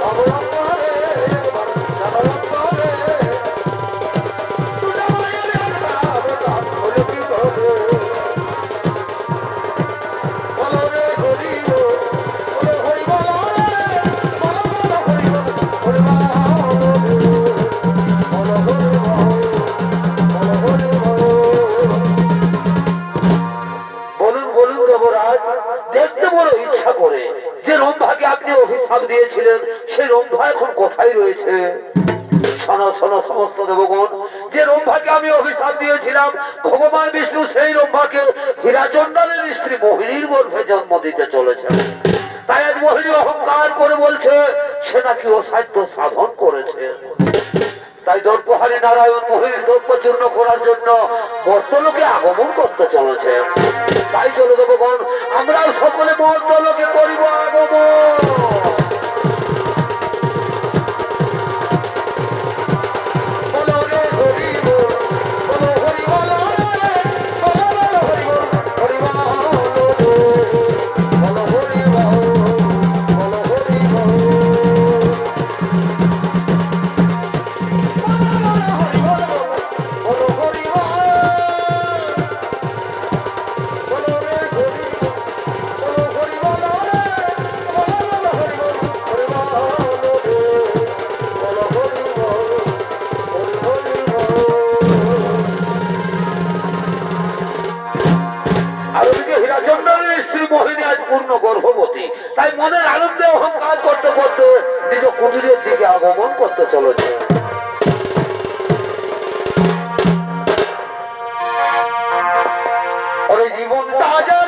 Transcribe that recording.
All right. করে আপনি অভিশাপ দিয়েছিলেন, সেই রম্ভা এখন কোথায় রয়েছে? করে সে নাকি অসাধ্য সাধন করেছে। তাই দর্পহারী নারায়ণ দ্রব্য চূর্ণ করার জন্য মর্তলোকে আগমন করতে চলেছে। তাই চলে দেবগণ, আমরাও সকলে মর্তলোকে করিব মহিলা হীরাচন্দ্রের স্ত্রী মহিলা পূর্ণ গর্ভবতী। তাই মনের আনন্দে অহংকার করতে করতে নিজ কুটিরের দিকে আগমন করতে চলেছে। জীবন তাজা